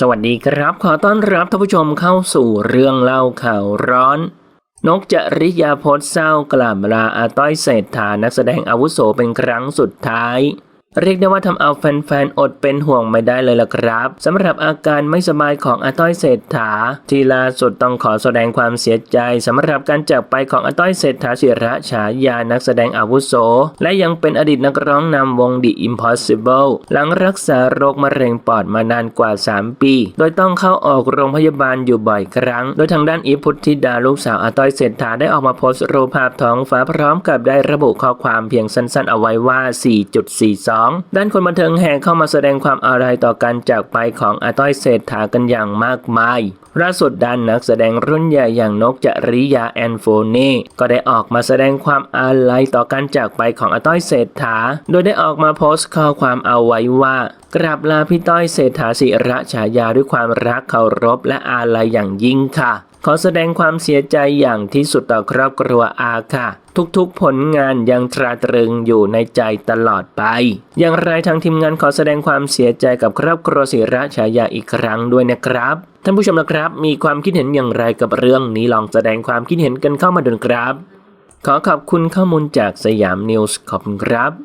สวัสดีครับ ขอต้อนรับท่านผู้ชมเข้าสู่เรื่องเล่าข่าวร้อน นกจริยาพสต์เศร้ากล่ำลาอาต้อยเศรษฐานักแสดงอาวุโสเป็นครั้งสุดท้าย เรียกได้ว่าทำเอาแฟนๆ อดเป็นห่วงไม่ได้เลยล่ะครับสำหรับอาการไม่สบายของอาต้อยเศรษฐา ที่ล่าสุดต้องขอแสดงความเสียใจสำหรับการจากไปของอาต้อยเศรษฐาศิระฉายานักแสดงอาวุโส และยังเป็นอดีตนักร้องนำวง The Impossible หลังรักษาโรคมะเร็งปอดมานานกว่า 3 ปี โดยต้องเข้าออกโรงพยาบาลอยู่บ่อยครั้ง โดยทางด้านอีพุทธิดาลูกสาวอาต้อยเศรษฐาได้ออกมาโพสต์รูปภาพท้องฟ้าพร้อมกับได้ระบุข้อความเพียงสั้นๆ เอาไว้ว่า 4.42ด้านคนบันเทิงแห่เข้ามาแสดงความอาลัยต่อการจากไปของอาต้อยเศรษฐากันอย่างมากมายล่าสุดด้านนักแสดงรุ่นใหญ่อย่างนกจริยาแอนโฟเน่ก็ได้ออกมาแสดงความอาลัยต่อการจากไปของอาต้อยเศรษฐา โดยได้ออกมาโพสต์ข้อความเอาไว้ว่ากราบลาพี่ต้อยเศรษฐาศิระฉายาด้วยความรักเคารพและอาลัยอย่างยิ่งค่ะ ขอแสดงความเสียใจอย่างที่สุดต่อครอบครัวอาค่ะ ทุกๆผลงานยังตราตรึงอยู่ในใจตลอดไป อย่างไรทางทีมงานขอแสดงความเสียใจกับครอบครัวศิระฉายาอีกครั้งด้วยนะครับท่านผู้ชมนะครับ มีความคิดเห็นอย่างไรกับเรื่องนี้ลองแสดงความคิดเห็นกันเข้ามาดูนะครับ ขอขอบคุณข้อมูลจากสยามนิวส์ขอบคุณครับ